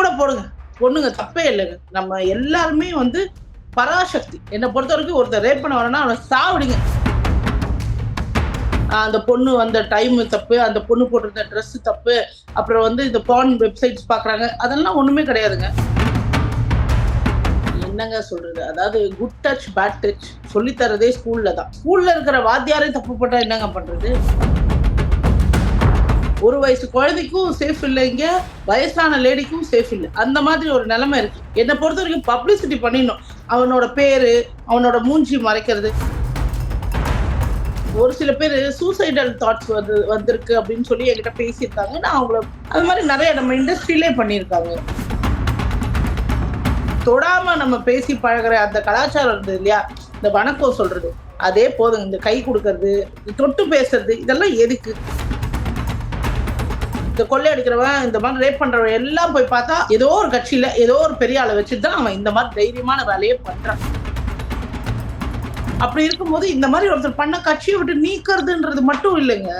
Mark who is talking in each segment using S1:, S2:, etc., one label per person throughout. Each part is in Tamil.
S1: கூட போடுங்க. பொண்ணுங்க தப்பே இல்லைங்க. நம்ம எல்லாருமே வந்து பராசக்தி. என்னை பொறுத்த வரைக்கும் ஒருத்தர் ரேப் பண்ண வரேன்னா அவனை சாவடிங்க. அந்த பொண்ணு வந்த டைம் தப்பு அந்த பொண்ணு போட்டிருந்த ட்ரெஸ் தப்பு அப்புறம் வந்து இந்த பான் வெப்சைட்ஸ் பார்க்குறாங்க அதெல்லாம் ஒன்றுமே கிடையாதுங்க. என்னங்க சொல்றது? அதாவது குட் டச் பேட் டச் சொல்லி தரதே ஸ்கூல்ல தான். ஸ்கூல்ல இருக்கிற வாத்தியாரே தப்பு பண்ணா என்னங்க பண்றது? ஒரு வயசு குழந்தைக்கும் சேஃப் இல்லைங்க வயசான லேடிக்கும் சேஃப் இல்லை. அந்த மாதிரி ஒரு நிலைமை இருக்கு. என்னை பொறுத்த வரைக்கும் பப்ளிசிட்டி பண்ணிடணும். அவனோட பேரு அவனோட மூஞ்சி மறைக்கிறது. ஒரு சில பேர் சூசைடல் தாட்ஸ் வந்து வந்திருக்கு அப்படின்னு சொல்லி என்கிட்ட பேசியிருக்காங்க. நான் அவங்கள அது மாதிரி நிறைய நம்ம இண்டஸ்ட்ரியிலே பண்ணியிருக்காங்க. தொடாம நம்ம பேசி பழகுற அந்த கலாச்சாரம் இருந்தது இல்லையா? இந்த வணக்கம் சொல்றது. அதே போதும் இந்த கை கொடுக்கறது இந்த தொட்டு பேசுறது இதெல்லாம் எதுக்கு? இந்த கொள்ளை அடிக்கிறவன் இந்த மாதிரி ரேப் பண்றவன் எல்லாம் போய் பார்த்தா ஏதோ ஒரு கட்சியில ஏதோ ஒரு பெரிய ஆளை வச்சுட்டு தான் அவன் இந்த மாதிரி தைரியமான வேலையை பண்றான். அப்படி இருக்கும்போது இந்த மாதிரி ஒருத்தர் பண்ண கட்சியை விட்டு நீக்கிறதுன்றது மட்டும் இல்லைங்க.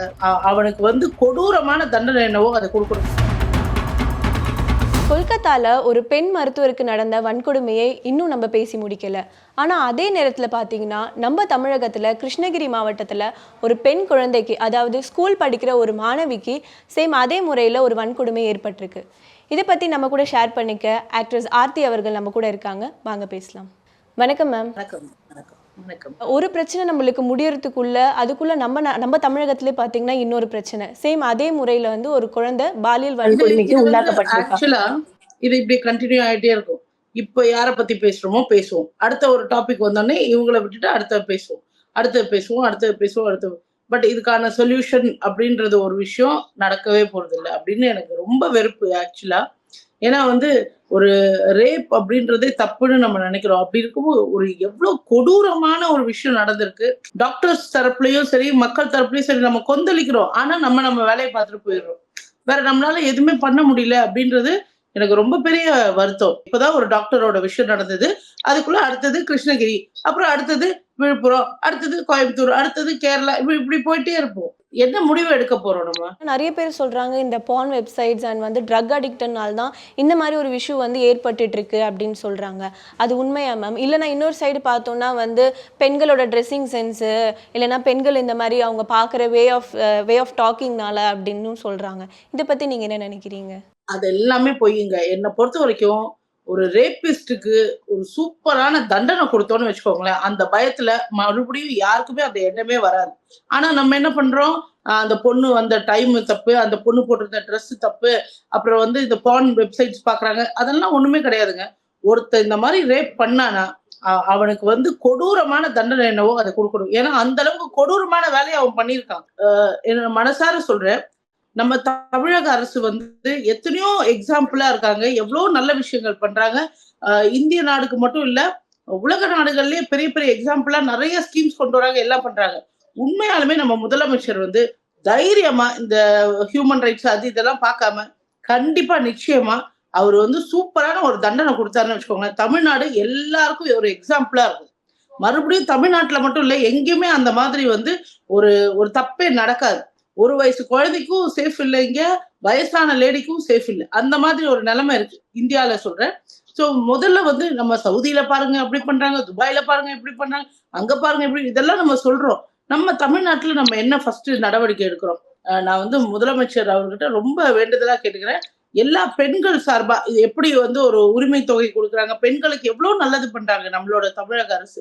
S1: அவனுக்கு வந்து கொடூரமான தண்டனை என்னவோ அதை கொடுக்கணும்.
S2: கொல்கத்தால ஒரு பெண் மருத்துவருக்கு நடந்த வன்கொடுமையை இன்னும் நம்ம பேசி முடிக்கல. ஆனா அதே நேரத்துல பாத்தீங்கன்னா நம்ம தமிழகத்துல கிருஷ்ணகிரி மாவட்டத்துல ஒரு பெண் குழந்தைக்கு அதாவது ஸ்கூல் படிக்கிற ஒரு மாணவிக்கு சேம் அதே முறையில ஒரு வன்கொடுமை ஏற்பட்டிருக்கு. இதை பத்தி நம்ம கூட ஷேர் பண்ணிக்க ஆக்ட்ரஸ் ஆர்த்தி அவர்கள் நம்ம கூட இருக்காங்க. வாங்க பேசலாம். வணக்கம் மேம்
S1: வணக்கம் வணக்கம். வணக்கம்.
S2: ஒரு பிரச்சனை நம்மளுக்கு முடியறதுக்குள்ள அதுக்குள்ள நம்ம நம்ம தமிழகத்திலே பாத்தீங்கன்னா இன்னொரு பிரச்சனை. சேம் அதே முறையில வந்து ஒரு குழந்தை பாலியல் வன்கொடுமைக்கு உள்ளாக்கப்பட்டிருக்கா.
S1: ஆக்சுவலா இது இப்படி கண்டினியூ ஆயிட்டே இருக்கும். இப்ப யார பத்தி பேசுறோமோ பேசுவோம். அடுத்த ஒரு டாபிக் வந்தோடனே இவங்கள விட்டுட்டு அடுத்த பேசுவோம். அடுத்து பேசுவோம் அடுத்து பேசுவோம் அடுத்து பட் இதுக்கான சொல்யூஷன் அப்படின்றது ஒரு விஷயம் நடக்கவே போறது இல்லை அப்படின்னு எனக்கு ரொம்ப வெறுப்பு ஆக்சுவலா ஏன்னா வந்து ஒரு ரேப் அப்படின்றதே தப்புன்னு நம்ம நினைக்கிறோம். அப்படி இருக்கும்போது ஒரு எவ்வளவு கொடூரமான ஒரு விஷயம் நடந்திருக்கு. டாக்டர்ஸ் தரப்புலயும் சரி மக்கள் தரப்புலயும் சரி நம்ம கொந்தளிக்கிறோம். ஆனா நம்ம நம்ம வேலையை பார்த்துட்டு போயிடுறோம். வேற நம்மளால எதுவுமே பண்ண முடியல அப்படின்றது எனக்கு ரொம்ப பெரிய வருத்தம். இப்பதான் ஒரு டாக்டரோட விஷயம் நடந்தது. அதுக்குள்ள அடுத்தது கிருஷ்ணகிரி அப்புறம் அடுத்தது விழுப்புரம் அடுத்தது கோயம்புத்தூர் அடுத்தது கேரளா இப்படி இப்படி போயிட்டே இருப்போம். என்ன முடிவு எடுக்க போறோம் நம்ம?
S2: நிறைய பேர் சொல்றாங்க இந்த பான் வெப்சைட்ஸ் அண்ட் வந்து ட்ரக் அடிக்டனால தான் இந்த மாதிரி ஒரு விஷு வந்து ஏற்பட்டுட்டு இருக்கு அப்படின்னு சொல்றாங்க. அது உண்மையா மேம் இல்லைனா இன்னொரு சைடு பார்த்தோம்னா வந்து பெண்களோட ட்ரெஸ்ஸிங் சென்ஸு இல்லைனா பெண்கள் இந்த மாதிரி அவங்க பார்க்குற வே ஆஃப் வே ஆஃப் டாக்கிங்னால அப்படின்னு சொல்றாங்க. இதை பத்தி நீங்க என்ன நினைக்கிறீங்க?
S1: அது எல்லாமே பொய்யுங்க என்னை பொறுத்த வரைக்கும் ஒரு ரேபிஸ்டுக்கு ஒரு சூப்பரான தண்டனை கொடுத்தோன்னு வச்சுக்கோங்களேன் அந்த பயத்துல மறுபடியும் யாருக்குமே அந்த எண்ணமே வராது. ஆனா நம்ம என்ன பண்றோம்? அந்த பொண்ணு வந்த டைம் தப்பு அந்த பொண்ணு போட்டிருந்த ட்ரெஸ் தப்பு அப்புறம் வந்து இந்த பான் வெப்சைட்ஸ் பாக்குறாங்க அதெல்லாம் ஒண்ணுமே கிடையாதுங்க. ஒருத்தர் இந்த மாதிரி ரேப் பண்ணானா அவனுக்கு வந்து கொடூரமான தண்டனை என்னவோ அதை கொடுக்கணும். ஏன்னா அந்த அளவுக்கு கொடூரமான வேலையை அவன் பண்ணியிருக்கான். என்ன மனசார சொல்றேன். நம்ம தமிழக அரசு வந்து எத்தனையோ எக்ஸாம்பிளா இருக்காங்க. எவ்வளவு நல்ல விஷயங்கள் பண்றாங்க. இந்திய நாடுக்கு மட்டும் இல்ல உலக நாடுகள்லயே பெரிய பெரிய எக்ஸாம்பிளா நிறைய ஸ்கீம்ஸ் கொண்டு வராங்க எல்லாம் பண்றாங்க. உண்மையாலுமே நம்ம முதலமைச்சர் வந்து தைரியமா இந்த ஹியூமன் ரைட்ஸ் அது இதெல்லாம் பார்க்காம கண்டிப்பா நிச்சயமா அவர் வந்து சூப்பரான ஒரு தண்டனை கொடுத்தாருன்னு வச்சுக்கோங்களேன். தமிழ்நாடு எல்லாருக்கும் ஒரு எக்ஸாம்பிளா இருக்கும். மறுபடியும் தமிழ்நாட்டுல மட்டும் இல்ல எங்கேயுமே அந்த மாதிரி வந்து ஒரு ஒரு தப்பே நடக்காது. ஒரு வயசு குழந்தைக்கும் சேஃப் இல்லைங்க வயசான லேடிக்கும் சேஃப் இல்லை. அந்த மாதிரி ஒரு நிலைமை இருக்கு. இந்தியாவில சொல்றேன். ஸோ முதல்ல வந்து நம்ம சவுதியில பாருங்க அப்படி பண்றாங்க துபாயில பாருங்க இப்படி பண்றாங்க அங்க பாருங்க இப்படி இதெல்லாம் நம்ம சொல்றோம். நம்ம தமிழ்நாட்டுல நம்ம என்ன ஃபர்ஸ்ட் நடவடிக்கை எடுக்கிறோம்? நான் வந்து முதலமைச்சர் அவர்கிட்ட ரொம்ப வேண்டுதலா கேட்டுக்கிறேன். எல்லா பெண்கள் சார்பா இது எப்படி வந்து ஒரு உரிமை தொகை கொடுக்குறாங்க பெண்களுக்கு எவ்வளவு நல்லது பண்றாங்க நம்மளோட தமிழக அரசு?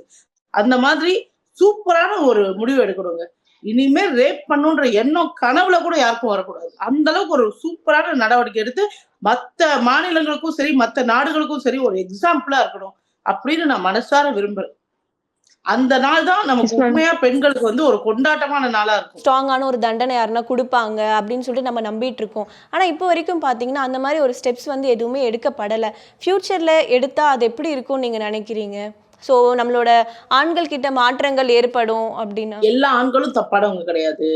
S1: அந்த மாதிரி சூப்பரான ஒரு முடிவு எடுக்கணுங்க. இனிமே ரேப் பண்ணுன்ற எண்ணம் கனவுல கூட யாருக்கும் வரக்கூடாது. அந்த அளவுக்கு ஒரு சூப்பரான நடவடிக்கை எடுத்து மத்த மாநிலங்களுக்கும் சரி மத்த நாடுகளுக்கும் சரி ஒரு எக்ஸாம்பிளா இருக்கணும் அப்படின்னு நான் மனசார விரும்புறேன். அந்த நாள் தான் நமக்கு. உண்மையா பெண்களுக்கு வந்து ஒரு கொண்டாட்டமான நாளா இருக்கும்.
S2: ஸ்ட்ராங்கான ஒரு தண்டனை யாருன்னா கொடுப்பாங்க அப்படின்னு சொல்லிட்டு நம்ம நம்பிட்டு இருக்கோம். ஆனா இப்போ வரைக்கும் பாத்தீங்கன்னா அந்த மாதிரி ஒரு ஸ்டெப்ஸ் வந்து எதுவுமே எடுக்கப்படலை. ஃப்யூச்சர்ல எடுத்தா அது எப்படி இருக்கும்னு நீங்க நினைக்கிறீங்க? ஸோ நம்மளோட ஆண்கள் கிட்ட மாற்றங்கள் ஏற்படும் அப்படின்னு?
S1: எல்லா ஆண்களும் தப்பானவங்க கிடையாது.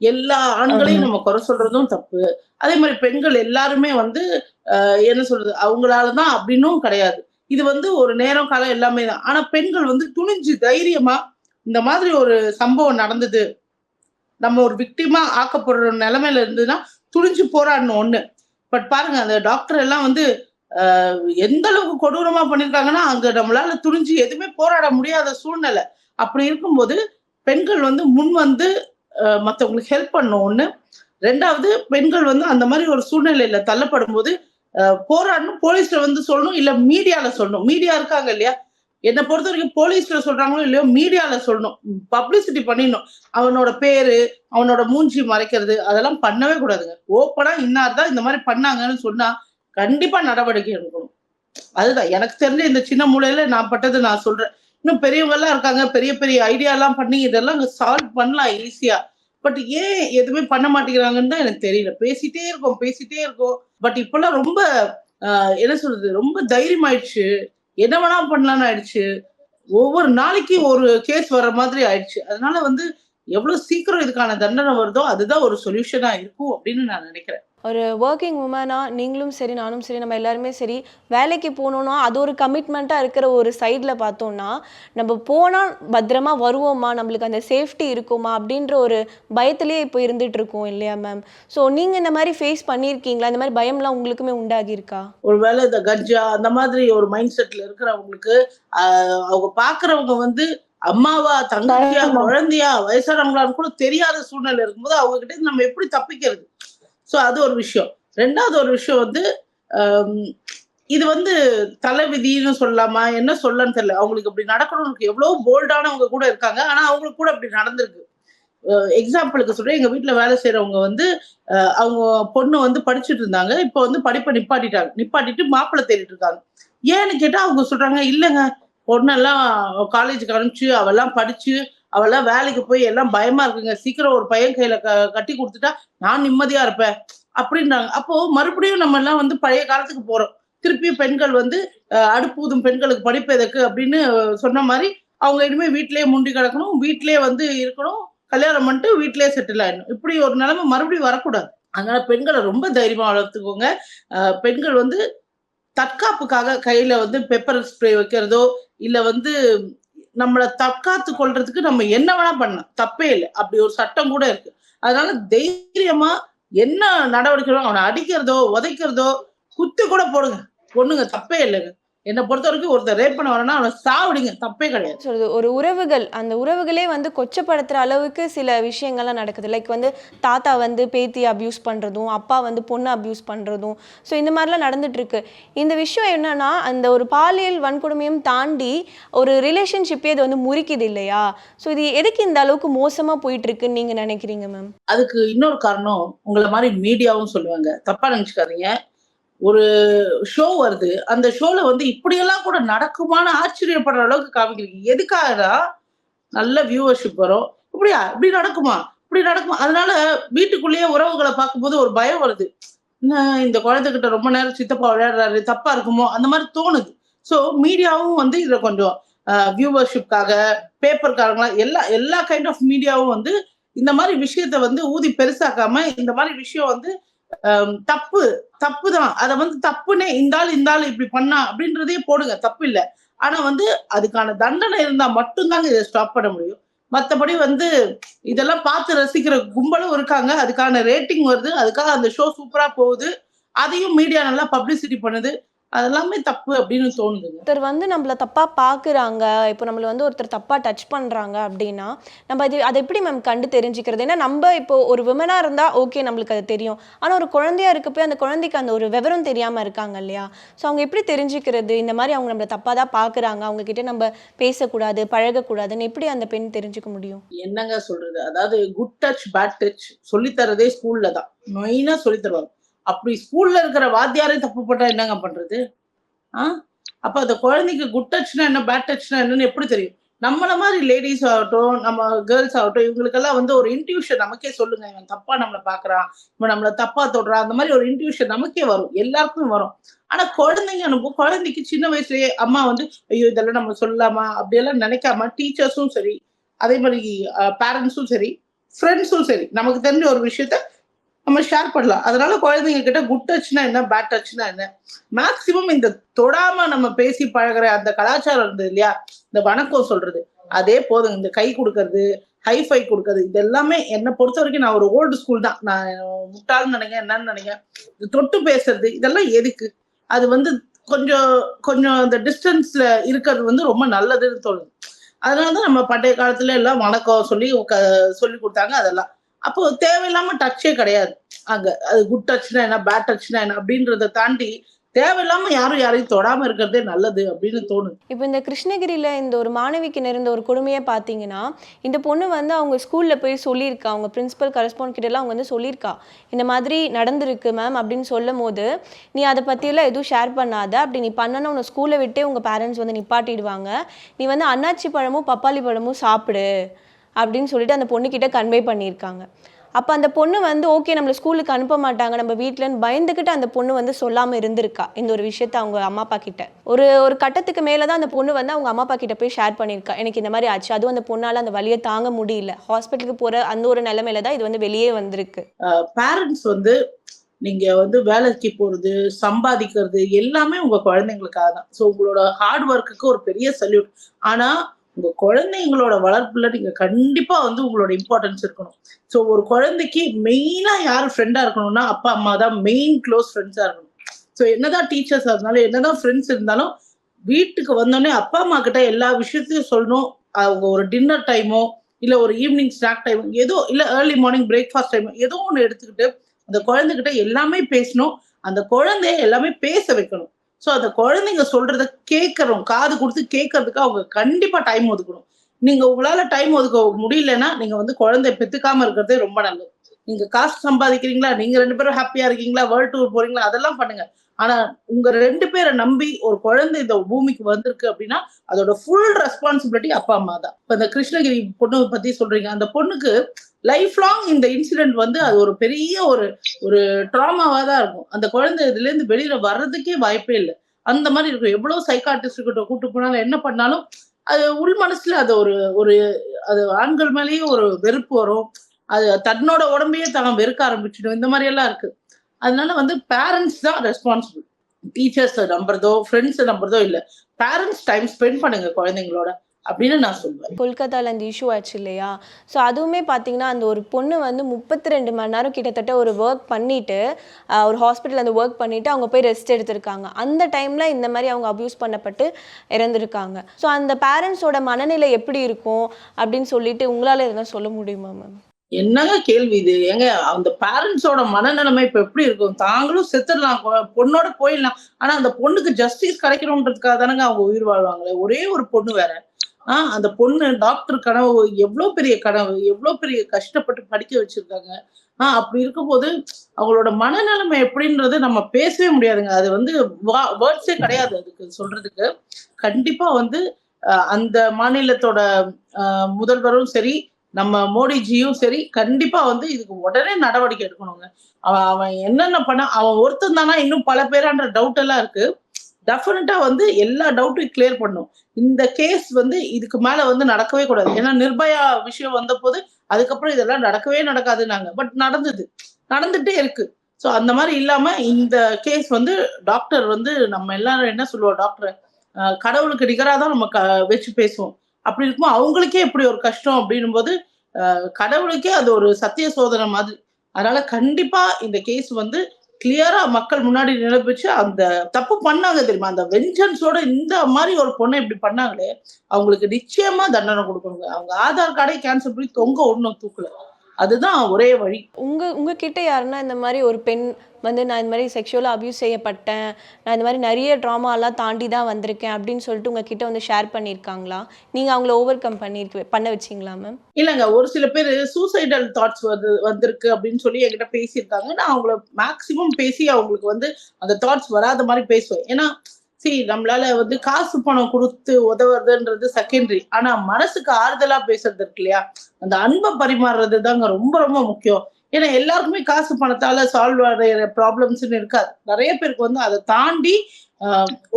S1: எல்லா ஆண்களையும் நம்ம குறை சொல்றதும் தப்பு. அதே மாதிரி பெண்கள் எல்லாருமே வந்து என்ன சொல்றது அவங்களாலதான் அப்படின்னும் கிடையாது. இது வந்து ஒரு நேரம் காலம் எல்லாமே தான். ஆனா பெண்கள் வந்து துணிஞ்சு தைரியமா இந்த மாதிரி ஒரு சம்பவம் நடந்தது. நம்ம ஒரு விக்டிமா ஆக்கப்படுற நிலைமையில இருந்ததுன்னா துணிஞ்சு போராடணும் ஒண்ணு. பட் பாருங்க அந்த டாக்டர் எல்லாம் வந்து எந்த அளவுக்கு கொடூரமா பண்ணிருக்காங்கன்னா அங்க நம்மளால துணிஞ்சு எதுவுமே போராட முடியாத சூழ்நிலை. அப்படி இருக்கும்போது பெண்கள் வந்து முன் வந்து மற்றவங்களுக்கு ஹெல்ப் பண்ணும் ஒண்ணு. ரெண்டாவது பெண்கள் வந்து அந்த மாதிரி ஒரு சூழ்நிலையில தள்ளப்படும் போது போராடணும். போலீஸ்ல வந்து சொல்லணும் இல்ல மீடியால சொல்லணும். மீடியா இருக்காங்க இல்லையா? என்னை பொறுத்த வரைக்கும் போலீஸ்ல சொல்றாங்களோ இல்லையோ மீடியால சொல்லணும். பப்ளிசிட்டி பண்ணிடணும். அவனோட பேரு அவனோட மூஞ்சி மறைக்கிறது அதெல்லாம் பண்ணவே கூடாதுங்க. ஓப்பனா இன்னார் தான் இந்த மாதிரி பண்ணாங்கன்னு சொன்னா கண்டிப்பா நடவடிக்கை எடுக்கணும். அதுதான். எனக்கு தெரிஞ்ச இந்த சின்ன மூலையில நான் பட்டது நான் சொல்றேன். இன்னும் பெரியவங்க எல்லாம் இருக்காங்க. பெரிய பெரிய ஐடியா எல்லாம் பண்ணி இதெல்லாம் சால்வ் பண்ணலாம் ஈஸியா பட் ஏன் எதுவுமே பண்ண மாட்டேங்கிறாங்கன்னு தான் எனக்கு தெரியல. பேசிட்டே இருக்கோம் பேசிட்டே இருக்கோம். பட் இப்பெல்லாம் ரொம்ப என்ன சொல்றது? ரொம்ப தைரியம் ஆயிடுச்சு. என்ன வேணா பண்ணலாம்னு ஆயிடுச்சு. ஒவ்வொரு நாளைக்கு ஒரு கேஸ் வர்ற மாதிரி ஆயிடுச்சு. அதனால வந்து எவ்வளவு சீக்கிரம் இதுக்கான தண்டனை வருதோ அதுதான் ஒரு சொல்யூஷனா இருக்கும் அப்படின்னு நான் நினைக்கிறேன்.
S2: ஒரு ஒர்க்கிங் உமனாக நீங்களும் சரி நானும் சரி நம்ம எல்லாருமே சரி வேலைக்கு போகணுன்னா அது ஒரு கமிட்மெண்ட்டாக இருக்கிற ஒரு சைடில் பார்த்தோம்னா நம்ம போனால் பத்திரமா வருவோமா? நம்மளுக்கு அந்த சேஃப்டி இருக்குமா? அப்படின்ற ஒரு பயத்திலே இப்போ இருந்துட்டு இருக்கோம் இல்லையா மேம் ஸோ நீங்கள் இந்த மாதிரி ஃபேஸ் பண்ணியிருக்கீங்களா? இந்த மாதிரி பயம்லாம் உங்களுக்குமே உண்டாகியிருக்கா?
S1: ஒருவேளை இந்த கஞ்சா அந்த மாதிரி ஒரு மைண்ட் செட்ல இருக்கிறவங்களுக்கு அவங்க பாக்குறவங்க வந்து அம்மாவா தங்கச்சியா
S3: ஆமா.
S1: குழந்தையா வயசானவங்களான்னு கூட தெரியாத சூழ்நிலை இருக்கும்போது அவங்க கிட்ட நம்ம எப்படி தப்பிக்கிறது? ஸோ அது ஒரு விஷயம். ரெண்டாவது ஒரு விஷயம் வந்து இது வந்து தலைவிதின்னு சொல்லலாமா? என்ன சொல்லன்னு தெரியல. அவங்களுக்கு அப்படி நடக்கணும்னு எவ்வளவு போல்டானவங்க கூட இருக்காங்க. ஆனா அவங்களுக்கு கூட அப்படி நடந்திருக்கு. எக்ஸாம்பிளுக்கு சொல்றேன். எங்க வீட்டுல வேலை செய்யறவங்க வந்து அவங்க பொண்ணு வந்து படிச்சுட்டு இருந்தாங்க. இப்போ வந்து படிப்பை நிப்பாட்டிட்டாங்க. நிப்பாட்டிட்டு மாப்பிள்ளை தேடிட்டு இருக்காங்க. ஏன்னு கேட்டா அவங்க சொல்றாங்க இல்லைங்க. பொண்ணெல்லாம் காலேஜுக்கு அனுப்பிச்சு அவெல்லாம் படிச்சு அவெல்லாம் வேலைக்கு போய் எல்லாம் பயமா இருக்குங்க. சீக்கிரம் ஒரு பையன் கையில க- கட்டி கொடுத்துட்டா நான் நிம்மதியா இருப்பேன். அப்படின்றாங்க. அப்போ மறுபடியும் நம்ம எல்லாம் வந்து பழைய காலத்துக்கு போறோம். திருப்பி பெண்கள் வந்து அடுப்பூதும் பெண்களுக்கு படிப்பு எதுக்கு அப்படின்னு சொன்ன மாதிரி அவங்க இனிமே வீட்டிலேயே முண்டி கிடக்கணும். வீட்டிலேயே வந்து இருக்கணும். கல்யாணம் பண்ணிட்டு வீட்டிலேயே செட்டில் ஆயிடணும். இப்படி ஒரு நிலைமை மறுபடியும் வரக்கூடாது. அதனால பெண்களை ரொம்ப தைரியமா வளர்த்துக்கோங்க. பெண்கள் வந்து தற்காப்புக்காக கையில வந்து பெப்பர் ஸ்ப்ரே வைக்கிறதோ இல்ல வந்து நம்மளை தற்காத்து கொள்றதுக்கு நம்ம என்ன வேணா பண்ணலாம். தப்பே இல்லை. அப்படி ஒரு சட்டம் கூட இருக்கு. அதனால தைரியமா என்ன நடவடிக்கை அவனை அடிக்கிறதோ உதைக்கிறதோ குத்து கூட போடுங்க. பொண்ணுங்க தப்பே இல்லைங்க. என்னை பொறுத்த வரைக்கும் ஒருத்தர் ரேப் பண்ண வரேன்னா அவனை சாவடிங்க. தப்பே கிடையாது.
S2: சொல்றது? ஒரு உறவுகள் அந்த உறவுகளே வந்து கொச்சப்படுத்துற அளவுக்கு சில விஷயங்கள்லாம் நடக்குது. லைக் வந்து தாத்தா வந்து பேத்தி அப்யூஸ் பண்றதும் அப்பா வந்து பொண்ணை அப்யூஸ் பண்றதும். ஸோ இந்த மாதிரிலாம் நடந்துட்டு இருக்கு இந்த விஷயம் என்னன்னா அந்த ஒரு பாலியல் வன்கொடுமையும் தாண்டி ஒரு ரிலேஷன்ஷிப்பே இது வந்து முறிக்குது இல்லையா? ஸோ இது எதுக்கு இந்த அளவுக்கு மோசமா போயிட்டு இருக்குன்னு நீங்க நினைக்கிறீங்க மேம்
S1: அதுக்கு இன்னொரு காரணம் உங்களை மாதிரி மீடியாவும் சொல்லுவாங்க. தப்பா நினைச்சுக்காதீங்க. ஒரு ஷோ வருது. அந்த ஷோல வந்து இப்படியெல்லாம் கூட நடக்குமான்னு ஆச்சரியப்படுற அளவுக்கு காமிக்கிறீங்க. எதுக்காகனா நல்ல வியூவர்ஷிப் வரும். இப்படியா? இப்படி நடக்குமா? இப்படி நடக்குமா? அதனால வீட்டுக்குள்ளேயே உறவுகளை பார்க்கும்போது ஒரு பயம் வருது. இந்த குழந்தைகிட்ட ரொம்ப நேரம் சித்தப்பா விளையாடுறாரு தப்பா இருக்குமோ? அந்த மாதிரி தோணுது. ஸோ மீடியாவும் வந்து இதுல கொஞ்சம் வியூவர்ஷிப்காக பேப்பர்காரங்களா எல்லா எல்லா கைண்ட் ஆஃப் மீடியாவும் வந்து இந்த மாதிரி விஷயத்த வந்து ஊதி பெருசாக்காம இந்த மாதிரி விஷயம் வந்து தப்பு தப்பு தான் அதை வந்து தப்புனே இந்த ஆள் இந்த ஆள் இப்படி பண்ணா அப்படின்றதே போடுங்க தப்பு இல்லை. ஆனா வந்து அதுக்கான தண்டனை இருந்தா மட்டும்தாங்க இதை ஸ்டாப் பண்ண முடியும். மற்றபடி வந்து இதெல்லாம் பார்த்து ரசிக்கிற கும்பலும் இருக்காங்க. அதுக்கான ரேட்டிங் வருது. அதுக்காக அந்த ஷோ சூப்பரா போகுது. அதையும் மீடியா நல்லா பப்ளிசிட்டி பண்ணுது. அதெல்லாமே தப்பு அப்படின்னு தோணுதுங்க.
S2: ஒருத்தர் வந்து நம்மள தப்பா பார்க்குறாங்க இப்போ நம்மள வந்து ஒருத்தர் தப்பா டச் பண்றாங்க அப்படின்னா நம்ம அது அதை எப்படி மேம் கண்டு தெரிஞ்சுக்கிறது? ஏன்னா நம்ம இப்போ ஒரு விமனா இருந்தா ஓகே நம்மளுக்கு அது தெரியும். ஆனா ஒரு குழந்தையா இருக்கப்போ அந்த குழந்தைக்கு அந்த ஒரு விவரம் தெரியாம இருக்காங்க இல்லையா? ஸோ அவங்க எப்படி தெரிஞ்சுக்கிறது? இந்த மாதிரி அவங்க நம்மள தப்பா தான் பார்க்குறாங்க அவங்க கிட்ட நம்ம பேசக்கூடாது பழகக்கூடாதுன்னு எப்படி அந்த பெண் தெரிஞ்சுக்க முடியும்?
S1: என்னங்க சொல்றது? அதாவது குட் டச் பேட் டச் சொல்லித்தரதே ஸ்கூல்ல தான். மெயினா சொல்லி தருவாங்க. அப்படி ஸ்கூல்ல இருக்கிற வாத்தியாரே தப்பு போட்டா என்னங்க பண்றது? ஆ? அப்ப அந்த குழந்தைக்கு குட் டச்னா என்ன பேட் டச்னா என்னன்னு எப்படி தெரியும்? நம்மள மாதிரி லேடிஸ் ஆகட்டும் நம்ம கேர்ள்ஸ் ஆகட்டும் இவங்களுக்கெல்லாம் வந்து ஒரு இன்ட்யூஷன் நமக்கே சொல்லுங்க. இவன் தப்பா நம்மளை பாக்குறான் இவன் நம்மள தப்பா தொடுறான் அந்த மாதிரி ஒரு இன்ட்யூஷன் நமக்கே வரும். எல்லாருக்கும் வரும். ஆனா குழந்தைங்க அனுப்பும் குழந்தைக்கு சின்ன வயசுலயே அம்மா வந்து ஐயோ இதெல்லாம் நம்ம சொல்லலாமா? அப்படியெல்லாம் நினைக்காம டீச்சர்ஸும் சரி அதே மாதிரி பேரண்ட்ஸும் சரி ஃப்ரெண்ட்ஸும் சரி நமக்கு தெரிஞ்ச ஒரு விஷயத்த நம்ம ஷேர் பண்ணலாம். அதனால குழந்தைங்க கிட்ட குட் டச்னா என்ன பேட் டச்னா என்ன? மேக்சிமம் இந்த தொடாம நம்ம பேசி பழகுற அந்த கலாச்சாரம் இருந்தது இல்லையா? இந்த வணக்கம் சொல்றது. அதே போதும். இந்த கை கொடுக்கறது ஹைஃபை கொடுக்கறது இது எல்லாமே என்னை பொறுத்த வரைக்கும் நான் ஒரு ஓல்டு ஸ்கூல் தான். நான் முட்டாள்னு நினைக்கிறேன் என்னன்னு நினைக்கிறேன். இந்த தொட்டு பேசுறது இதெல்லாம் எதுக்கு? அது வந்து கொஞ்சம் கொஞ்சம் அந்த டிஸ்டன்ஸ்ல இருக்கிறது வந்து ரொம்ப நல்லதுன்னு தோணுது. அதனால தான் நம்ம பண்டைய காலத்துல எல்லாம் வணக்கம் சொல்லி க- சொல்லி கொடுத்தாங்க அதெல்லாம். அப்போ தேவையில்லாம டச்சே கிடையாது. அங்க அது குட் டச்னா என்ன பேட் டச்னா என்ன அப்படின்றத தாண்டி தேவையில்லாம யாரும் யாரையும் தொடாம இருக்கிறதே நல்லது அப்படின்னு தோணுது.
S2: இப்போ இந்த கிருஷ்ணகிரியில இந்த ஒரு மாணவிக்கு நேர்ந்த ஒரு கொடுமையை பார்த்தீங்கன்னா இந்த பொண்ணு வந்து அவங்க ஸ்கூலில் போய் சொல்லியிருக்கா. அவங்க பிரின்சிபல் கரஸ்பாண்ட் கிட்டலாம் அவங்க வந்து சொல்லியிருக்கா. இந்த மாதிரி நடந்திருக்கு மேம் அப்படின்னு சொல்லும் போது நீ அதை பற்றியெல்லாம் எதுவும் ஷேர் பண்ணாத. அப்படி நீ பண்ணனா உன்னை ஸ்கூலை விட்டே உங்கள் பேரண்ட்ஸ் வந்து நிப்பாட்டிடுவாங்க. நீ வந்து அன்னாச்சி பழமும் பப்பாளி பழமும் சாப்பிடு. அப்படின்னு சொல்லிட்டு அந்த பொண்ணுக்கிட்ட கன்வே பண்ணியிருக்காங்க. அப்போ அந்த பொண்ணு வந்து ஓகே நம்மளை ஸ்கூலுக்கு அனுப்ப மாட்டாங்க நம்ம வீட்டிலன்னு பயந்துக்கிட்டு அந்த பொண்ணு வந்து சொல்லாமல் இருந்திருக்கா? இந்த ஒரு விஷயத்த அவங்க அம்மா அப்பா கிட்ட. ஒரு ஒரு கட்டத்துக்கு மேலே தான் அந்த பொண்ணு வந்து அவங்க அம்மா அப்பா கிட்ட போய் ஷேர் பண்ணியிருக்கா. எனக்கு இந்த மாதிரி ஆச்சு. அதுவும் அந்த பொண்ணால் அந்த வழியை தாங்க முடியல. ஹாஸ்பிட்டலுக்கு போகிற அந்த ஒரு நிலைமையில தான் இது வந்து வெளியே வந்திருக்கு.
S1: பேரண்ட்ஸ் வந்து நீங்க வந்து வேலைக்கு போறது சம்பாதிக்கிறது எல்லாமே உங்க குழந்தைங்களுக்காக தான் ஸோ உங்களோட ஹார்ட் ஒர்க்குக்கு ஒரு பெரிய சல்யூட் ஆனா உங்க குழந்தைங்களோட வளர்ப்புல நீங்க கண்டிப்பா வந்து உங்களோட இம்பார்ட்டன்ஸ் இருக்கணும். ஸோ ஒரு குழந்தைக்கு மெயினா யார் ஃப்ரெண்டா இருக்கணும்னா அப்பா அம்மா தான் மெயின் க்ளோஸ் ஃப்ரெண்ட்ஸா இருக்கணும். ஸோ என்னதான் டீச்சர்ஸா இருந்தாலும் என்னதான் ஃப்ரெண்ட்ஸ் இருந்தாலும் வீட்டுக்கு வந்தோடனே அப்பா அம்மா கிட்ட எல்லா விஷயத்தையும் சொல்லணும். அவங்க ஒரு டின்னர் டைமோ இல்ல ஒரு ஈவினிங் ஸ்நாக் டைம் ஏதோ இல்ல ஏர்லி மார்னிங் பிரேக்ஃபாஸ்ட் டைம் ஏதோ ஒன்று எடுத்துக்கிட்டு அந்த குழந்தைகிட்ட எல்லாமே பேசணும். அந்த குழந்தைய எல்லாமே பேச வைக்கணும். ஸோ அந்த குழந்தைங்க சொல்றத கேட்கறோம் காது கொடுத்து கேட்கறதுக்கு அவங்க கண்டிப்பா டைம் ஒதுக்கணும். நீங்க உங்களால டைம் ஒதுக்க முடியலன்னா நீங்க வந்து குழந்தைய பெத்துக்காம இருக்கிறதே ரொம்ப நல்லது. நீங்க காசு சம்பாதிக்கிறீங்களா? நீங்க ரெண்டு பேரும் ஹாப்பியா இருக்கீங்களா? வேர்ல்ட் டூர் போறீங்களா? அதெல்லாம் பண்ணுங்க. ஆனா உங்க ரெண்டு பேரை நம்பி ஒரு குழந்தை இந்த பூமிக்கு வந்திருக்கு அப்படின்னா அதோட ஃபுல் ரெஸ்பான்சிபிலிட்டி அப்பா அம்மா தான். இப்ப இந்த கிருஷ்ணகிரி பொண்ணு பத்தி சொல்றீங்க. அந்த பொண்ணுக்கு லைஃப் லாங் இந்த இன்சிடென்ட் வந்து அது ஒரு பெரிய ஒரு ஒரு ட்ராமாவா தான் இருக்கும். அந்த குழந்தை இதுல இருந்து வெளியில வர்றதுக்கே வாய்ப்பே இல்லை. அந்த மாதிரி இருக்கும். எவ்வளவு சைக்காட்டிஸ்ட் கிட்ட கூட்டு போனாலும் என்ன பண்ணாலும் அது உள் மனசுல அது ஒரு ஒரு அது ஆண்கள் மேலேயே ஒரு வெறுப்பு வரும். அது தன்னோட உடம்பையே தான் வெறுக்க ஆரம்பிச்சிடும். இந்த மாதிரி எல்லாம் இருக்கு. அதனால வந்து பேரண்ட்ஸ் தான் ரெஸ்பான்சிபிள் டீச்சர்ஸ் நம்புறதோ ஃப்ரெண்ட்ஸ் நம்புறதோ இல்லை. பேரண்ட்ஸ் டைம் ஸ்பெண்ட் பண்ணுங்க குழந்தைங்களோட. அப்படின்னு நான் சொல்லுவேன்.
S2: கொல்கத்தாவில் அந்த இஷ்யூ ஆச்சு இல்லையா? ஸோ அதுவுமே பார்த்தீங்கன்னா அந்த ஒரு பொண்ணு வந்து முப்பத்தி ரெண்டு மணி நேரம் கிட்டத்தட்ட ஒரு ஒர்க் பண்ணிட்டு ஒரு ஹாஸ்பிட்டல் அந்த ஒர்க் பண்ணிட்டு அவங்க போய் ரெஸ்ட் எடுத்திருக்காங்க. அந்த டைமில் இந்த மாதிரி அவங்க அப்யூஸ் பண்ணப்பட்டு இறந்துருக்காங்க. ஸோ அந்த பேரண்ட்ஸோட மனநிலை எப்படி இருக்கும் அப்படின்னு சொல்லிட்டு உங்களால் எதனா சொல்ல முடியுமா மேம்
S1: என்னங்க கேள்வி இது? ஏங்க அந்த பேரண்ட்ஸோட மனநிலைமை இப்ப எப்படி இருக்கும்? தாங்களும் செத்துடலாம் பொண்ணோட போயிடலாம். ஆனா அந்த பொண்ணுக்கு ஜஸ்டிஸ் கிடைக்கணுன்றதுக்காக தானங்க அவங்க உயிர் வாழ்வாங்களே? ஒரே ஒரு பொண்ணு வேற. ஆஹ் அந்த பொண்ணு டாக்டர் கனவு எவ்வளவு பெரிய கனவு எவ்வளவு பெரிய கஷ்டப்பட்டு படிக்க வச்சிருக்காங்க. ஆஹ் அப்படி இருக்கும்போது அவங்களோட மனநிலைமை எப்படின்றது நம்ம பேசவே முடியாதுங்க. அது வந்து வேர்ட்ஸே கிடையாது அதுக்கு சொல்றதுக்கு. கண்டிப்பா வந்து அந்த மாநிலத்தோட முதல்வரும் சரி நம்ம மோடிஜியும் சரி கண்டிப்பா வந்து இதுக்கு உடனே நடவடிக்கை எடுக்கணுங்க. அவன் அவன் என்னென்ன பண்ண அவன் ஒருத்தன் தானா இன்னும் பல பேரான்ற டவுட் எல்லாம் இருக்கு. டெஃபினட்டா வந்து எல்லா டவுட்டும் கிளியர் பண்ணும். இந்த கேஸ் வந்து இதுக்கு மேல வந்து நடக்கவே கூடாது. ஏன்னா நிர்பயா விஷயம் வந்த போது அதுக்கப்புறம் இதெல்லாம் நடக்கவே நடக்காதுன்னாங்க. பட் நடந்தது. நடந்துட்டே இருக்கு. ஸோ அந்த மாதிரி இல்லாம இந்த கேஸ் வந்து டாக்டர் வந்து நம்ம எல்லாரும் என்ன சொல்லுவோம் டாக்டர் கடவுளுக்கு நிகராக தான் நம்ம க வச்சு பேசுவோம். அப்படி இருக்கும்போது அவங்களுக்கே இப்படி ஒரு கஷ்டம் அப்படின்னும் போது கடவுளுக்கே அது ஒரு சத்திய சோதனை மாதிரி. அதனால கண்டிப்பா இந்த கேஸ் வந்து கிளியரா மக்கள் முன்னாடி நிரூபிச்சு அந்த தப்பு பண்ணாங்க தெரியுமா? அந்த வெஞ்சன்ஸோட இந்த மாதிரி ஒரு பொண்ணை இப்படி பண்ணாங்களே அவங்களுக்கு நிச்சயமா தண்டனை கொடுக்கணுங்க. அவங்க ஆதார் கார்டை கேன்சல் பண்ணி தொங்க ஒன்றும் தூக்கல. அதுதான் ஒரே வழி.
S2: உங்க உங்ககிட்ட யாருன்னா இந்த மாதிரி ஒரு பெண் வந்து நான் இந்த மாதிரி செக்ஷுவலாக அப்யூஸ் செய்யப்பட்டேன் நான் இந்த மாதிரி நிறைய ட்ராமாலாம் தாண்டி தான் வந்திருக்கேன் அப்படின்னு சொல்லிட்டு உங்ககிட்ட வந்து ஷேர் பண்ணியிருக்காங்களா? நீங்கள் அவங்கள ஓவர் கம் பண்ணியிருக்க பண்ண வச்சிங்களா மேம்
S1: இல்லைங்க ஒரு சில பேர் சூசைடல் தாட்ஸ் வந்து வந்திருக்கு அப்படின்னு சொல்லி என்கிட்ட பேசியிருக்காங்க. நான் அவங்கள மேக்சிமம் பேசி அவங்களுக்கு வந்து அந்த தாட்ஸ் வராத மாதிரி பேசுவேன். ஏன்னா சரி நம்மளால வந்து காசு பணம் கொடுத்து உதவுறதுன்றது செகண்டரி ஆனா மனசுக்கு ஆறுதலா பேசுறது இருக்கு இல்லையா? அந்த அன்பை பரிமாறுறது தாங்க ரொம்ப ரொம்ப முக்கியம். ஏன்னா எல்லாருக்குமே காசு பணத்தால சால்வ் ஆகிற ப்ராப்ளம்ஸ்னு இருக்காது. நிறைய பேருக்கு வந்து அதை தாண்டி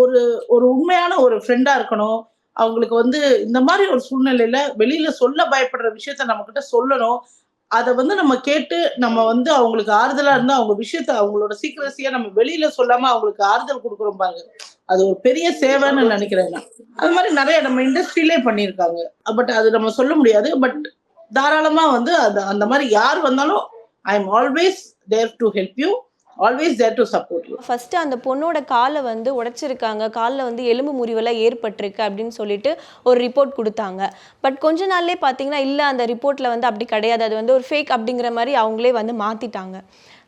S1: ஒரு ஒரு உண்மையான ஒரு ஃப்ரெண்டா இருக்கணும். அவங்களுக்கு வந்து இந்த மாதிரி ஒரு சூழ்நிலையில வெளியில சொல்ல பயப்படுற விஷயத்த நம்ம கிட்ட சொல்லணும். அதை வந்து நம்ம கேட்டு நம்ம வந்து அவங்களுக்கு ஆறுதலா இருந்தா அவங்க விஷயத்த அவங்களோட சீக்கிரசியா நம்ம வெளியில சொல்லாம அவங்களுக்கு ஆறுதல் கொடுக்குறோம் பாருங்க. அது ஒரு பெரிய சேவைன்னு நினைக்கிறேன். நான் அது மாதிரி நிறைய நம்ம இண்டஸ்ட்ரியிலே பண்ணியிருக்காங்க. பட் அது நம்ம சொல்ல முடியாது. பட் தாராளமா வந்து அது அந்த மாதிரி யார் வந்தாலும் I am always there to help you always there to support you
S2: first அந்த பொண்ணோட காலை வந்து உடைச்சிருக்காங்க. காலில் வந்து எலும்பு முறிவெல்லாம் ஏற்பட்டிருக்கு அப்படின்னு சொல்லிட்டு ஒரு ரிப்போர்ட் கொடுத்தாங்க. பட் கொஞ்ச நாள்லேயே பார்த்தீங்கன்னா இல்லை அந்த ரிப்போர்ட்டில் வந்து அப்படி கிடையாது. அது வந்து ஒரு ஃபேக் அப்படிங்கிற மாதிரி அவங்களே வந்து மாற்றிட்டாங்க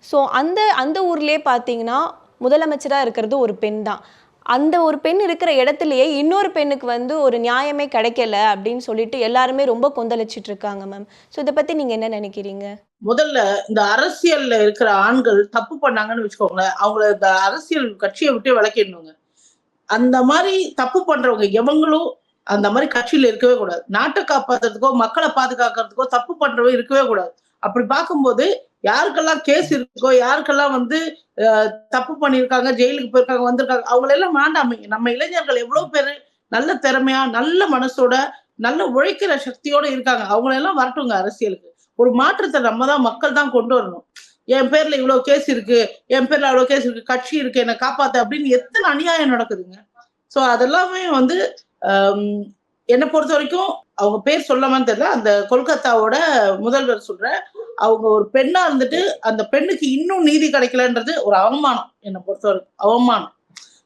S2: ஸோ அந்த அந்த ஊர்லேயே பார்த்தீங்கன்னா முதலமைச்சராக இருக்கிறது ஒரு பெண் தான். அந்த ஒரு பெண் இருக்கிற இடத்துலயே இன்னொரு பெண்ணுக்கு வந்து ஒரு நியாயமே கிடைக்கல அப்படின்னு சொல்லிட்டு எல்லாருமே ரொம்ப கொந்தளிச்சிட்டு இருக்காங்க மேம் ஸோ இதை பற்றி நீங்கள் என்ன நினைக்கிறீங்க?
S1: முதல்ல இந்த அரசியல்ல இருக்கிற ஆண்கள் தப்பு பண்ணாங்கன்னு வச்சுக்கோங்களேன். அவங்கள இந்த அரசியல் கட்சியை விட்டு விளக்கிடணுங்க அந்த மாதிரி தப்பு பண்றவங்க எவங்களும் அந்த மாதிரி கட்சியில இருக்கவே கூடாது. நாட்டை காப்பாத்துறதுக்கோ மக்களை பாதுகாக்கிறதுக்கோ தப்பு பண்றவங்க இருக்கவே கூடாது. அப்படி பார்க்கும்போது யாருக்கெல்லாம் கேஸ் இருக்கோ யாருக்கெல்லாம் வந்து தப்பு பண்ணியிருக்காங்க ஜெயிலுக்கு போயிருக்காங்க வந்திருக்காங்க அவங்களெல்லாம் வேண்டாமே. நம்ம இளைஞர்கள் எவ்வளவு பேரு நல்ல திறமையா நல்ல மனசோட நல்ல உழைக்கிற சக்தியோட இருக்காங்க. அவங்களெல்லாம் வரட்டுங்க அரசியலுக்கு. ஒரு மாற்றத்தை நம்ம தான் மக்கள் தான் கொண்டு வரணும். என் பேர்ல இவ்வளவு கேஸ் இருக்கு என் பேர்ல அவ்வளவு கேஸ் இருக்கு கட்சி இருக்கு என்னை காப்பாத்து அப்படின்னு எத்தனை அநியாயம் நடக்குதுங்க. சோ அதெல்லாமே வந்து என்னை பொறுத்த வரைக்கும் அவங்க பேர் சொல்லாமான்னு தெரியல அந்த கொல்கத்தாவோட முதல்வர் சொல்ற அவங்க ஒரு பெண்ணா இருந்துட்டு அந்த பெண்ணுக்கு இன்னும் நீதி கிடைக்கலன்றது ஒரு அவமானம் என்னை பொறுத்த வரைக்கும் அவமானம்.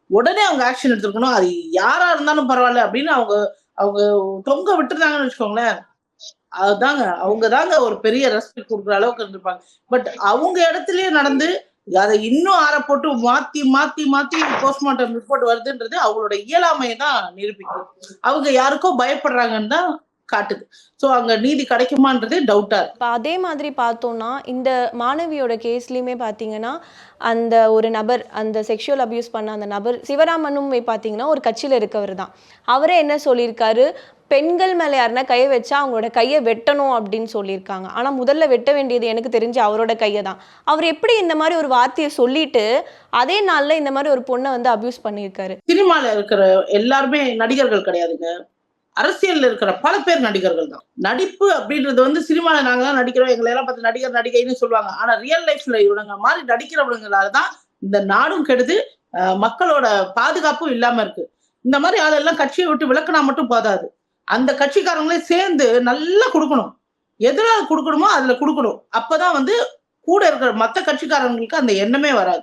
S1: உடனே அவங்க ஆக்ஷன் எடுத்துருக்கணும். அது யாரா இருந்தாலும் பரவாயில்ல அப்படின்னு அவங்க அவங்க தொங்க விட்டுருந்தாங்கன்னு வச்சுக்கோங்களேன். அதுதாங்க. அவங்க தாங்க ஒரு பெரிய ரெஸ்பெக்ட் கொடுக்குற அளவுக்கு இருந்திருப்பாங்க. பட் அவங்க இடத்துலயே நடந்து அதை இன்னும் ஆற போட்டு மாத்தி மாத்தி மாத்தி போஸ்ட்மார்ட்டம் ரிப்போர்ட் வருதுன்றது அவங்களோட இயலாமையை தான் நிரூபிக்கும் அவங்க யாருக்கோ பயப்படுறாங்கன்னு தான் காட்டுது. ஸோ அங்கே நீதி கிடைக்குமான்றதே டவுட்டா இருக்கு.
S2: இப்போ அதே மாதிரி பார்த்தோம்னா இந்த மாணவியோட கேஸ்லையுமே பார்த்தீங்கன்னா அந்த ஒரு நபர் அந்த செக்ஷுவல் அபியூஸ் பண்ண அந்த நபர் சிவராமனும் பார்த்தீங்கன்னா ஒரு கட்சியில் இருக்கவர் தான் அவரே என்ன சொல்லியிருக்காரு? பெண்கள் மேலே யாருன்னா கையை வச்சா அவங்களோட கையை வெட்டணும் அப்படின்னு சொல்லியிருக்காங்க. ஆனால் முதல்ல வெட்ட வேண்டியது எனக்கு தெரிஞ்சு அவரோட கையை தான். அவர் எப்படி இந்த மாதிரி ஒரு வார்த்தையை சொல்லிட்டு அதே நாளில் இந்த மாதிரி ஒரு பொண்ணை வந்து அபியூஸ் பண்ணியிருக்காரு?
S1: சினிமாவில் இருக்கிற எல்லாருமே நடிகர்கள் கிடையாதுங்க. அரசியல்ல இருக்கிற பல பேர் நடிகர்கள் தான். நடிப்பு அப்படின்றது வந்து சினிமால நாங்க தான் நடிக்கிறோம். எங்களை எல்லாம் பார்த்து நடிகர் நடிகைன்னு சொல்லுவாங்க. ஆனா ரியல் லைஃப்ல இவனுங்க மாதிரி நடிக்கிறவங்களால தான் இந்த நாடும் கெடுது. மக்களோட பாதுகாப்பும் இல்லாம இருக்கு. இந்த மாதிரி ஆளெல்லாம் கட்சியை விட்டு விளக்குனா மட்டும் போதாது. அந்த கட்சிக்காரங்களே சேர்ந்து நல்லா கொடுக்கணும். எதுல கொடுக்கணுமோ அதுல கொடுக்கணும். அப்பதான் வந்து கூட இருக்கிற மற்ற கட்சிக்காரங்களுக்கு அந்த எண்ணமே வராது.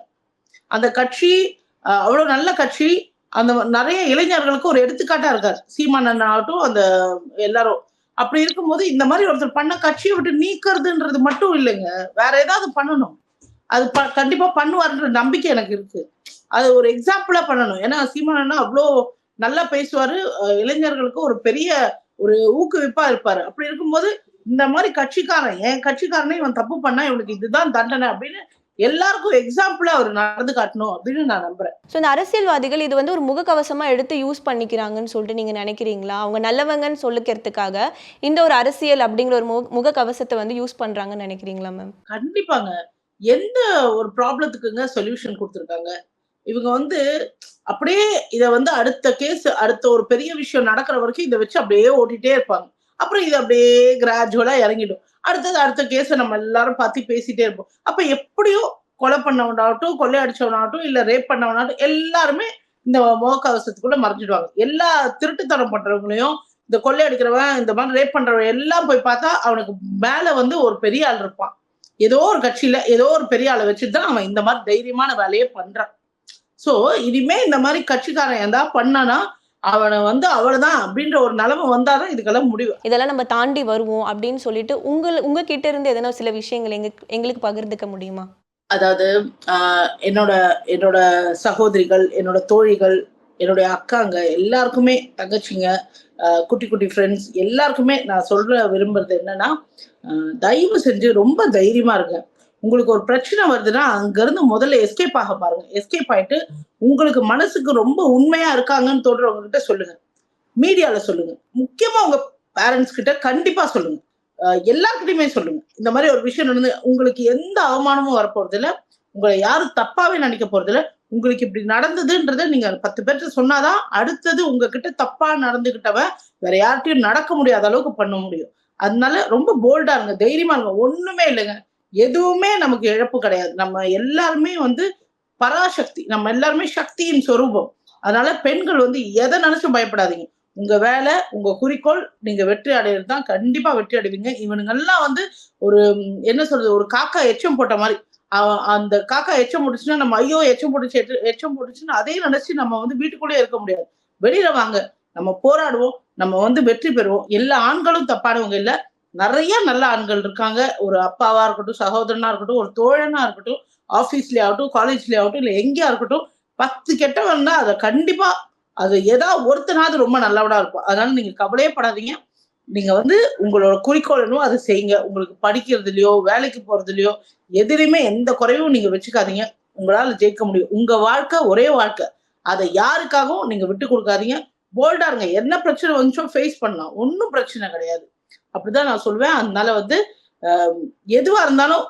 S1: அந்த கட்சி அவ்வளவு நல்ல கட்சி அந்த நிறைய இளைஞர்களுக்கு ஒரு எடுத்துக்காட்டா இருக்காரு. சீமானன் ஆகட்டும் அந்த எல்லாரும். அப்படி இருக்கும்போது இந்த மாதிரி ஒருத்தர் பண்ண கட்சியை விட்டு நீக்கிறதுன்றது மட்டும் இல்லைங்க. வேற ஏதாவது பண்ணணும். அது ப- கண்டிப்பா பண்ணுவாருன்ற நம்பிக்கை எனக்கு இருக்கு. அது ஒரு எக்ஸாம்பிளா பண்ணணும். ஏன்னா சீமானன்னா அவ்வளோ நல்லா பேசுவாரு. இளைஞர்களுக்கு ஒரு பெரிய ஒரு ஊக்குவிப்பா இருப்பாரு. அப்படி இருக்கும்போது இந்த மாதிரி கட்சிக்காரன் என் கட்சிக்காரனே இவன் தப்பு பண்ணா இவனுக்கு இதுதான் தண்டனை அப்படின்னு எல்லாருக்கும் எக்ஸாம்பிளா அவர் நடந்து காட்டணும் அப்படின்னு நான் நம்புறேன்.
S2: ஸோ இந்த அரசியல்வாதிகள் இது வந்து ஒரு முகக்கவசமா எடுத்து யூஸ் பண்ணிக்கிறாங்கன்னு சொல்லிட்டு நீங்க நினைக்கிறீங்களா? அவங்க நல்லவங்கன்னு சொல்லிக்கிறதுக்காக இந்த ஒரு அரசியல் அப்படிங்கிற ஒரு முக முகக்கவசத்தை வந்து யூஸ் பண்றாங்கன்னு நினைக்கிறீங்களா மேம்
S1: கண்டிப்பாங்க. எந்த ஒரு ப்ராப்ளத்துக்குங்க சொல்யூஷன் கொடுத்துருக்காங்க? இவங்க வந்து அப்படியே இத வந்து அடுத்த கேஸ் அடுத்த ஒரு பெரிய விஷயம் நடக்கிற வரைக்கும் இதை வச்சு அப்படியே ஓட்டிட்டே இருப்பாங்க. அப்புறம் இது அப்படியே கிராஜுவலா இறங்கிடும். அடுத்தது அடுத்த கேஸை நம்ம எல்லாரும் பார்த்து பேசிட்டே இருப்போம். அப்ப எப்படியும் கொலை பண்ணவனாகட்டும் கொள்ளை அடிச்சவனாகட்டும் இல்ல ரேப் பண்ணவனாகட்டும் எல்லாருமே இந்த முகக்கவசத்துக்குள்ள மறைஞ்சிடுவாங்க. எல்லா திருட்டுத்தனம் பண்றவங்களையும் இந்த கொள்ளை அடிக்கிறவன் இந்த மாதிரி ரேப் பண்றவன் எல்லாம் போய் பார்த்தா அவனுக்கு மேல வந்து ஒரு பெரிய ஆள் இருப்பான். ஏதோ ஒரு கட்சியில ஏதோ ஒரு பெரிய ஆளை வச்சுட்டு தான் அவன் இந்த மாதிரி தைரியமான வேலையை பண்றான். சோ இனிமே இந்த மாதிரி கட்சிக்காரன் எதா பண்ணானா அவனை வந்து அவள்தான் அப்படின்ற ஒரு நிலைமை வந்தாதான் இதுக்கெல்லாம் முடிவு.
S2: இதெல்லாம் நம்ம தாண்டி வருவோம் அப்படின்னு சொல்லிட்டு உங்கள் உங்ககிட்ட இருந்து எதனா சில விஷயங்கள் எங்க எங்களுக்கு பகிர்ந்துக்க முடியுமா?
S1: அதாவது என்னோட என்னோட சகோதரிகள் என்னோட தோழிகள் என்னுடைய அக்காங்க எல்லாருக்குமே தங்கச்சிங்க குட்டி குட்டி ஃப்ரெண்ட்ஸ் எல்லாருக்குமே நான் சொல்ற விரும்புறது என்னன்னா தயவு செஞ்சு ரொம்ப தைரியமா இருங்க. உங்களுக்கு ஒரு பிரச்சனை வருதுன்னா அங்கேருந்து முதல்ல எஸ்கேப் ஆக பாருங்க. எஸ்கேப் ஆயிட்டு உங்களுக்கு மனசுக்கு ரொம்ப உண்மையா இருக்காங்கன்னு தோன்றவங்க கிட்ட சொல்லுங்க. மீடியால சொல்லுங்க. முக்கியமா உங்க பேரண்ட்ஸ் கிட்ட கண்டிப்பா சொல்லுங்க. எல்லாருக்கிட்டையுமே சொல்லுங்க. இந்த மாதிரி ஒரு விஷயம் நடந்து உங்களுக்கு எந்த அவமானமும் வரப்போறது உங்களை யாரும் தப்பாவே நினைக்க போறது உங்களுக்கு இப்படி நடந்ததுன்றத நீங்க பத்து பேர்ட்ட சொன்னாதான் அடுத்தது உங்ககிட்ட தப்பா நடந்துகிட்டவன் வேற யார்கிட்டயும் நடக்க முடியாத அளவுக்கு பண்ண முடியும். அதனால ரொம்ப போல்டா இருங்க. தைரியமா இருங்க. ஒண்ணுமே இல்லைங்க. எதுவுமே நமக்கு இழப்பு கிடையாது. நம்ம எல்லாருமே வந்து பராசக்தி நம்ம எல்லாருமே சக்தியின் சொரூபம். அதனால பெண்கள் வந்து எதை நினைச்சும் பயப்படாதீங்க. உங்க வேலை உங்க குறிக்கோள் நீங்க வெற்றி அடையிறது தான். கண்டிப்பா வெற்றி அடைவீங்க. இவனுங்கெல்லாம் வந்து ஒரு என்ன சொல்றது ஒரு காக்கா எச்சம் போட்ட மாதிரி. அந்த காக்கா எச்சம் போட்டுச்சுன்னா நம்ம ஐயோ எச்சம் போட்டுச்சு எச்சம் போட்டுச்சுன்னு அதையும் நினைச்சு நம்ம வந்து வீட்டுக்குள்ளேயே இருக்க முடியாது. வெளியில வாங்க. நம்ம போராடுவோம். நம்ம வந்து வெற்றி பெறுவோம். எல்லா ஆண்களும் தப்பானவங்க இல்லை. நிறைய நல்ல ஆண்கள் இருக்காங்க. ஒரு அப்பாவா இருக்கட்டும் சகோதரனா இருக்கட்டும் ஒரு தோழனா இருக்கட்டும் ஆஃபீஸ்லயே ஆகட்டும் காலேஜ்லயே ஆகட்டும் இல்ல எங்கேயா இருக்கட்டும் பத்து கெட்டவன் தான் அதை கண்டிப்பா அது ஏதாவது ஒருத்தனாவது ரொம்ப நல்லவனா இருக்கும். அதனால நீங்க கவலையே படாதீங்க. நீங்க வந்து உங்களோட குறிக்கோள் என்னவோ அதை செய்யுங்க. உங்களுக்கு படிக்கிறதுலயோ வேலைக்கு போறதுலயோ எதுலையுமே எந்த குறைவும் நீங்க வச்சுக்காதீங்க. உங்களால ஜெயிக்க முடியும். உங்க வாழ்க்கை ஒரே வாழ்க்கை. அதை யாருக்காகவும் நீங்க விட்டு கொடுக்காதீங்க. போல்டா இருங்க. என்ன பிரச்சனை வந்துச்சோ ஃபேஸ் பண்ணலாம். ஒன்றும் பிரச்சனை கிடையாது. அப்படிதான் நான் சொல்வேன் அதனால வந்து எதுவா இருந்தாலும்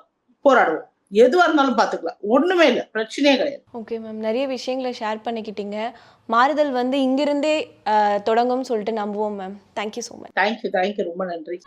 S1: போராடுவோம் எதுவா இருந்தாலும் பாத்துக்கலாம் ஒண்ணுமே இல்லை பிரச்சனையே கிடையாது
S2: ஓகே மேம் நிறைய விஷயங்களை ஷேர் பண்ணிக்கிட்டீங்க மாறுதல் வந்து இங்கிருந்தே தொடங்கும்னு சொல்லிட்டு நம்புவோம் ma'am thank you so much
S1: thank you thank you ரொம்ப நன்றி